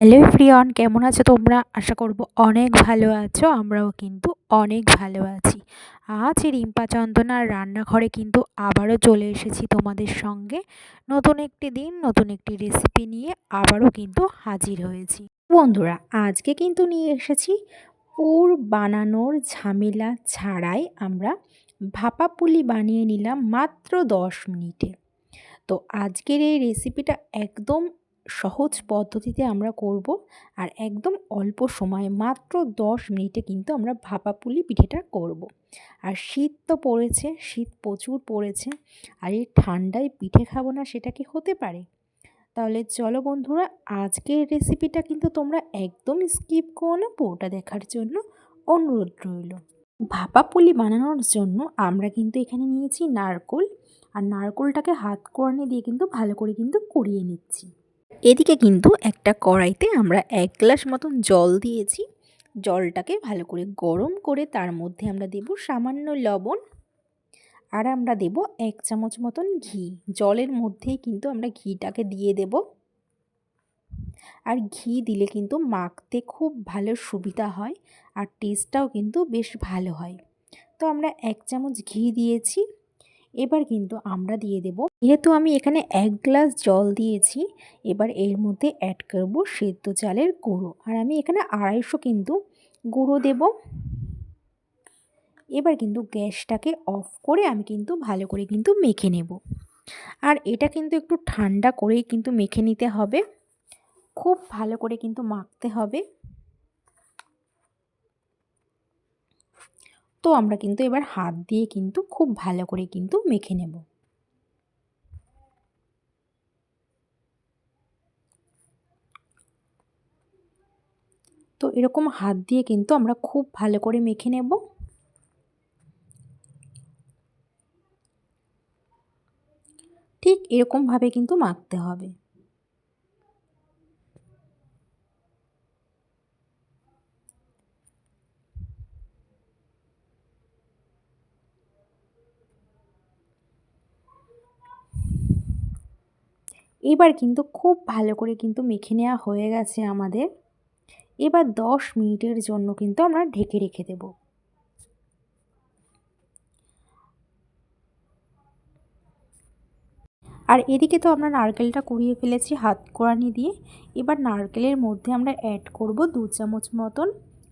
Hello ফ্রিয়ন কেমন আছো তোমরা? আশা করব অনেক ভালো আছো, আমরাও কিন্তু অনেক ভালো আছি। আজ রিম্পা চন্দনার রান্নাঘরে কিন্তু আবারও চলে এসেছি তোমাদের সঙ্গে। নতুন একটি দিন, নতুন একটি রেসিপি নিয়ে আবারও কিন্তু হাজির হয়েছি। বন্ধুরা, আজকে কিন্তু নিয়ে এসেছি পুর বানানোর ঝামেলা ছাড়াই আমরা ভাপা পুলি বানিয়ে নিলাম মাত্র দশ মিনিটে। তো আজকের এই রেসিপিটা একদম সহজ পদ্ধতিতে আমরা করব। আর একদম অল্প সময়ে, মাত্র দশ মিনিটে কিন্তু আমরা ভাপা পুলি পিঠেটা করব। আর শীত তো পড়েছে, শীত প্রচুর পড়েছে। আর এই ঠান্ডায় পিঠে খাব না সেটা কি হতে পারে? তাহলে চলো বন্ধুরা, আজকের রেসিপিটা কিন্তু তোমরা একদম স্কিপ করো না, পুরোটা দেখার জন্য অনুরোধ রইল। ভাপা পুলি বানানোর জন্য আমরা কিন্তু এখানে নিয়েছি নারকোল। আর নারকোলটাকে হাত কোরানি দিয়ে কিন্তু ভালো করে কিন্তু কুড়িয়ে নিচ্ছি। এদিকে কিন্তু একটা কড়াইতে আমরা এক গ্লাস মতন জল দিয়েছি। জলটাকে ভালো করে গরম করে তার মধ্যে আমরা দেব সামান্য লবণ আর আমরা দেব এক চামচ মতন ঘি। জলের মধ্যেই কিন্তু আমরা ঘিটাকে দিয়ে দেব। আর ঘি দিলে কিন্তু মাখতে খুব ভালো সুবিধা হয় আর টেস্টটাও কিন্তু বেশ ভালো হয়। তো আমরা এক চামচ ঘি দিয়েছি। এবার কিন্তু আমরা দিয়ে দেব। যেহেতু আমি এখানে এক গ্লাস জল দিয়েছি, এবার এর মধ্যে অ্যাড করব সেদ্ধ চালের গুঁড়ো। আর আমি এখানে আড়াইশো কিন্তু গুঁড়ো দেব। এবার কিন্তু গ্যাসটাকে অফ করে আমি কিন্তু ভালো করে কিন্তু মেখে নেব। আর এটা কিন্তু একটু ঠান্ডা করেই কিন্তু মেখে নিতে হবে। খুব ভালো করে কিন্তু মাখতে হবে। তো আমরা কিন্তু এবার হাত দিয়ে কিন্তু খুব ভালো করে কিন্তু মেখে নেব। তো এরকম হাত দিয়ে কিন্তু আমরা খুব ভালো করে মেখে নেব। ঠিক এরকমভাবে কিন্তু মাখতে হবে। এবার কিন্তু খুব ভালো করে কিন্তু মেখে নেওয়া হয়ে গেছে আমাদের। এবার দশ মিনিটের জন্য কিন্তু আমরা ঢেকে রেখে দেব। আর এদিকে তো আমরা নারকেলটা কুড়িয়ে ফেলেছি হাত কোড়ানি দিয়ে। এবার নারকেলের মধ্যে আমরা অ্যাড করব দু চামচ মতন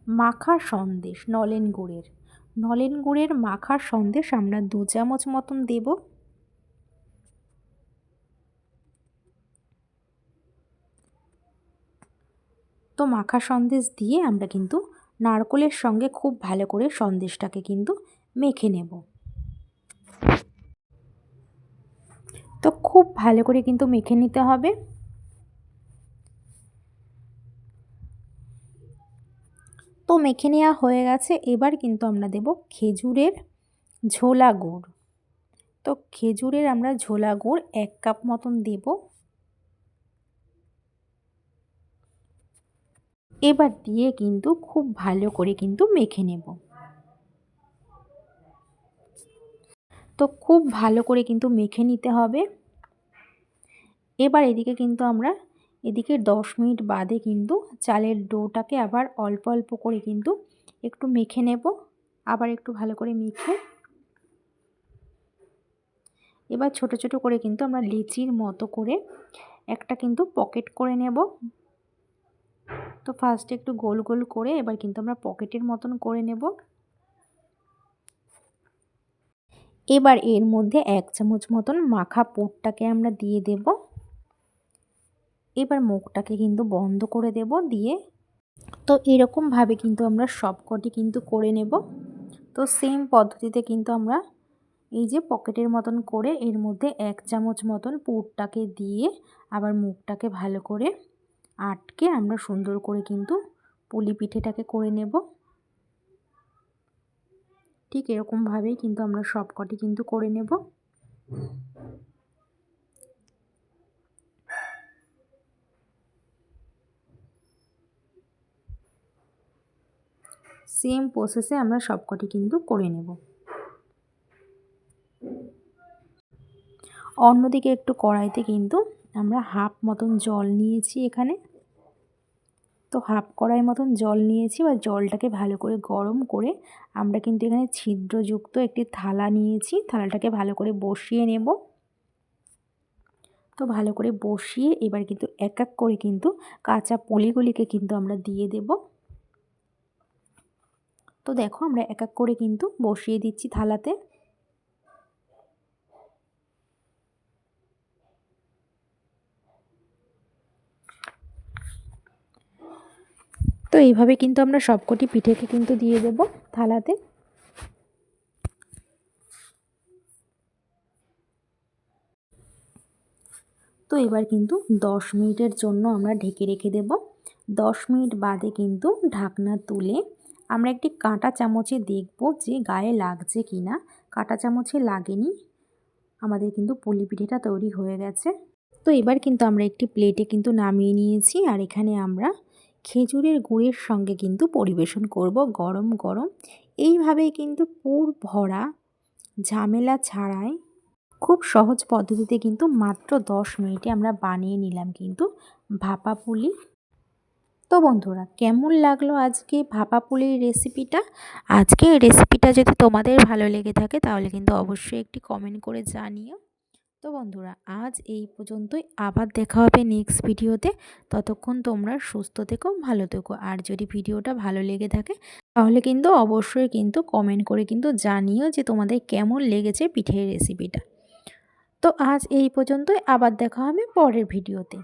মাখা সন্দেশ, নলেন গুড়ের। নলেন গুড়ের মাখা সন্দেশ আমরা দু চামচ মতন দেবো। তো মাখা সন্দেশ দিয়ে আমরা কিন্তু নারকলের সঙ্গে খুব ভালো করে সন্দেশটাকে কিন্তু মেখে নেব। তো খুব ভালো করে কিন্তু মেখে নিতে হবে। তো মেখে নেওয়া হয়ে গেছে, এবার কিন্তু আমরা দেব খেজুরের ঝোলা গুড়। তো খেজুরের আমরা ঝোলা গুড় এক কাপ মতন দেবো। এবার দিয়ে কিন্তু খুব ভালো করে কিন্তু মেখে নেব। তো খুব ভালো করে কিন্তু মেখে নিতে হবে। এবার এদিকে কিন্তু আমরা এদিকে দশ মিনিট বাদে কিন্তু চালের ডোটাকে আবার অল্প অল্প করে কিন্তু একটু মেখে নেব। আবার একটু ভালো করে মেখে এবার ছোট ছোট করে কিন্তু আমরা লিচির মতো করে একটা কিন্তু পকেট করে নেব। তো ফার্স্টে একটু গোল গোল করে এবার কিন্তু আমরা পকেটের মতন করে নেব। এবার এর মধ্যে এক চামচ মতন মাখা পুরটাকে আমরা দিয়ে দেব। এবার মুখটাকে কিন্তু বন্ধ করে দেব দিয়ে। তো এরকমভাবে কিন্তু আমরা সবকটি কিন্তু করে নেব। তো সেম পদ্ধতিতে কিন্তু আমরা এই যে পকেটের মতন করে এর মধ্যে এক চামচ মতন পুরটাকে দিয়ে আবার মুখটাকে ভালো করে আটকে আমরা সুন্দর করে কিন্তু পুলি পিঠেটাকে করে নেব। ঠিক এরকমভাবেই কিন্তু আমরা সবকটি কিন্তু করে নেব। সেম প্রসেসে আমরা সবকটি কিন্তু করে নেব। অন্যদিকে একটু কড়াইতে কিন্তু আমরা হাফ মতন জল নিয়েছি এখানে। তো হাফ কড়াই মতন জল নিয়েছি বা জলটাকে ভালো করে গরম করে আমরা কিন্তু এখানে ছিদ্রযুক্ত একটি থালা নিয়েছি। থালাটাকে ভালো করে বসিয়ে নেব। তো ভালো করে বসিয়ে এবার কিন্তু এক এক করে কিন্তু কাঁচা পলিগুলিকে কিন্তু আমরা দিয়ে দেব। তো দেখো আমরা এক এক করে কিন্তু বসিয়ে দিচ্ছি থালাতে। তো এইভাবে কিন্তু আমরা সবকটি পিঠেকে কিন্তু দিয়ে দেব থালাতে। তো এবার কিন্তু দশ মিনিটের জন্য আমরা ঢেকে রেখে দেব। দশ মিনিট বাদে কিন্তু ঢাকনা তুলে আমরা একটি কাঁটা চামচে দেখব যে গায়ে লাগছে কি না কাঁটা চামচে লাগেনি, আমাদের কিন্তু পুলি পিঠেটা তৈরি হয়ে গেছে। তো এবার কিন্তু আমরা একটি প্লেটে কিন্তু নামিয়ে নিয়েছি, আর এখানে আমরা খেজুরের গুড়ের সঙ্গে কিন্তু পরিবেশন করব গরম গরম। এইভাবেই কিন্তু পুর ভরা ঝামেলা ছাড়াই খুব সহজ পদ্ধতিতে কিন্তু মাত্র দশ মিনিটে আমরা বানিয়ে নিলাম কিন্তু ভাপা পুলি। তো বন্ধুরা, কেমন লাগল আজকে ভাপা পুলির রেসিপিটা? আজকে রেসিপিটা যদি তোমাদের ভালো লেগে থাকে তাহলে কিন্তু অবশ্যই একটি কমেন্ট করে জানিও। তো বন্ধুরা, আজ এই পর্যন্তই। আবার দেখা হবে নেক্সট ভিডিওতে ততক্ষণ তোমরা সুস্থ থেকো, ভালো থেকো। আর যদি ভিডিওটা ভালো লেগে থাকে, তাহলে কিন্তু অবশ্যই কিন্তু কমেন্ট করে কিন্তু জানিও যে তোমাদের কেমন লেগেছে পিঠের রেসিপিটা তো আজ এই পর্যন্তই। আবার দেখা হবে পরের ভিডিওতে